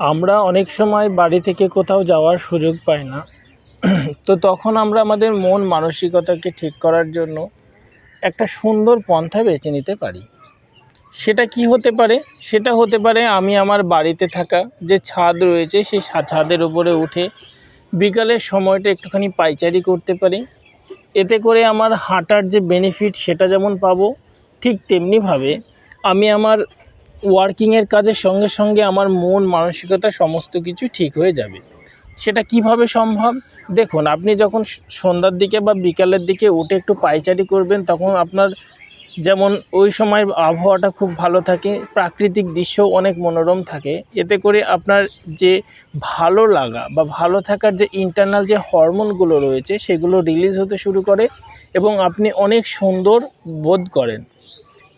আমরা অনেক সময় বাড়ি থেকে কোথাও যাওয়ার সুযোগ পাই না। তো তখন আমরা আমাদের মন মানসিকতাকে ঠিক করার জন্য একটা সুন্দর পন্থা বেছে নিতে পারি। সেটা কি হতে পারে? সেটা হতে পারে আমি আমার বাড়িতে থাকা যে ছাদ রয়েছে, সেই ছাদের উপরে উঠে বিকালের সময়টা একটুখানি পাইচারি করতে পারি। এতে করে আমার হাঁটার যে বেনিফিট সেটা যেমন পাবো, ঠিক তেমনিভাবে আমি আমার ওয়ার্কিংয়ের কাজের সঙ্গে সঙ্গে আমার মন, মানসিকতা সমস্ত কিছু ঠিক হয়ে যাবে। সেটা কীভাবে সম্ভব? দেখুন, আপনি যখন সন্ধ্যার দিকে বা বিকালের দিকে উঠে একটু পাইচারি করবেন, তখন আপনার যেমন ওই সময় আবহাওয়াটা খুব ভালো থাকে, প্রাকৃতিক দৃশ্য অনেক মনোরম থাকে। এতে করে আপনার যে ভালো লাগা বা ভালো থাকার যে ইন্টারনাল যে হরমোনগুলো রয়েছে, সেগুলো রিলিজ হতে শুরু করে এবং আপনি অনেক সুন্দর বোধ করেন।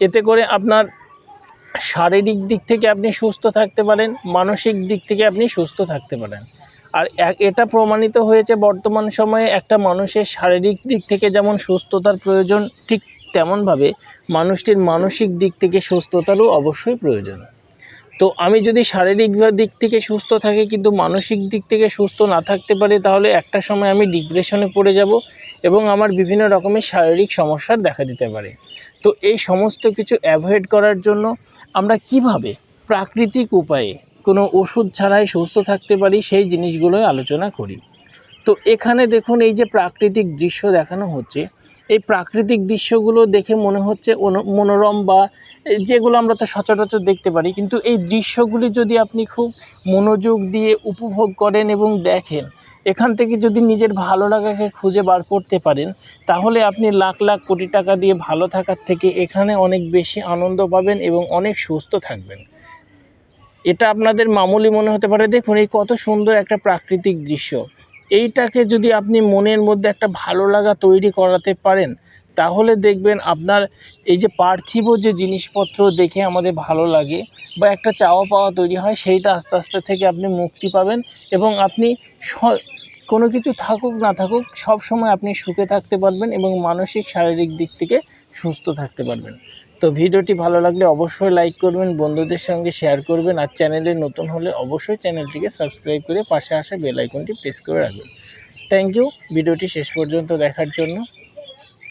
এতে করে আপনার শারীরিক দিক থেকে আপনি সুস্থ থাকতে পারেন, মানসিক দিক থেকে আপনি সুস্থ থাকতে পারেন। আর এটা প্রমাণিত হয়েছে বর্তমান সময়ে একটা মানুষের শারীরিক দিক থেকে যেমন সুস্থতার প্রয়োজন, ঠিক তেমনভাবে মানুষটির মানসিক দিক থেকে সুস্থতারও অবশ্যই প্রয়োজন। তো আমি যদি শারীরিক দিক থেকে সুস্থ থাকি, কিন্তু মানসিক দিক থেকে সুস্থ না থাকতে পারি, তাহলে একটা সময় আমি ডিপ্রেশনে পড়ে যাব এবং আমার বিভিন্ন রকমের শারীরিক সমস্যা দেখা দিতে পারে। তো এই সমস্ত কিছু অ্যাভয়েড করার জন্য আমরা কীভাবে প্রাকৃতিক উপায়ে কোনো ওষুধ ছাড়াই সুস্থ থাকতে পারি, সেই জিনিসগুলোই আলোচনা করি। তো এখানে দেখুন, এই যে প্রাকৃতিক দৃশ্য দেখানো হচ্ছে এই প্রাকৃতিক দৃশ্যগুলো দেখে মনে হচ্ছে মনোরম বা যেগুলো আমরা তো সচরাচর দেখতে পারি। কিন্তু এই দৃশ্যগুলি যদি আপনি খুব মনোযোগ দিয়ে উপভোগ করেন এবং দেখেন, এখান থেকে যদি নিজের ভালো লাগাকে খুঁজে বার করতে পারেন, তাহলে আপনি লাখ লাখ কোটি টাকা দিয়ে ভালো থাকার থেকে এখানে অনেক বেশি আনন্দ পাবেন এবং অনেক সুস্থ থাকবেন। এটা আপনাদের মামুলি মনে হতে পারে, দেখুন এই কত সুন্দর একটা প্রাকৃতিক দৃশ্য। এইটাকে যদি আপনি মনের মধ্যে একটা ভালো লাগা তৈরি করাতে পারেন, তাহলে দেখবেন আপনার এই যে পার্থিব যে জিনিসপত্র দেখে আমাদের ভালো লাগে বা একটা চাওয়া পাওয়া তৈরি হয়, সেইটা আস্তে আস্তে থেকে আপনি মুক্তি পাবেন এবং আপনি কোনো কিছু থাকুক না থাকুক সব সময় আপনি সুখে থাকতে পারবেন এবং মানসিক শারীরিক দিক থেকে সুস্থ থাকতে পারবেন। তো ভিডিওটি ভালো লাগলে অবশ্যই লাইক করবেন, বন্ধুদের সঙ্গে শেয়ার করবেন আর চ্যানেলে নতুন হলে অবশ্যই চ্যানেলটিকে সাবস্ক্রাইব করে পাশে আসা বেল আইকনটি প্রেস করে রাখবেন। থ্যাংক ইউ ভিডিওটি শেষ পর্যন্ত দেখার জন্য।